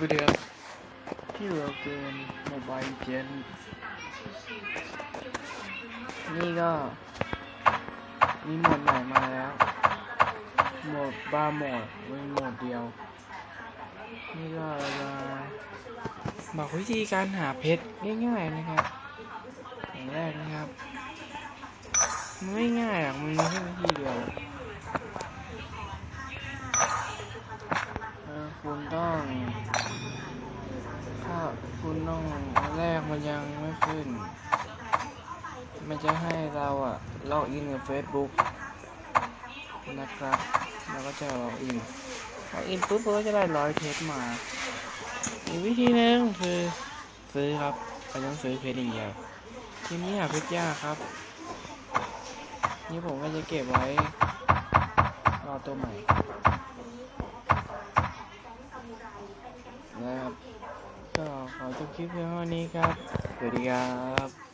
วิดีโอที่เราเกมโมบายเจนนี่ก็ มีโหมดใหม่มาแล้ว โหมดบาร์โหมดเป็นโหมดเดียว นี่ก็จะบอกวิธีการหาเพชรง่ายๆนะครับอย่างแรกนะครับมันไม่ง่ายหรอกมันแค่วิธีเดียวเออคุณต้อง ถ้าคุณต้ องอันแรกมันยังไม่ขึ้น มันจะให้เราอะล็อกอินกับ Facebook นะครับเราก็จะล็อกอินล็อกอินปุ๊บเราก็จะได้ร้อยเพชรมา อีกวิธีหนึ่งคือซื้อครับเราต้องซื้อเพชรอย่างเดียวทีนี้หาเพชรยากครับ นี่ผมก็จะเก็บไว้รอตัวใหม่นะครับ ก็ ขอจบคลิปเพียงเท่านี้ครับ สวัสดีครับ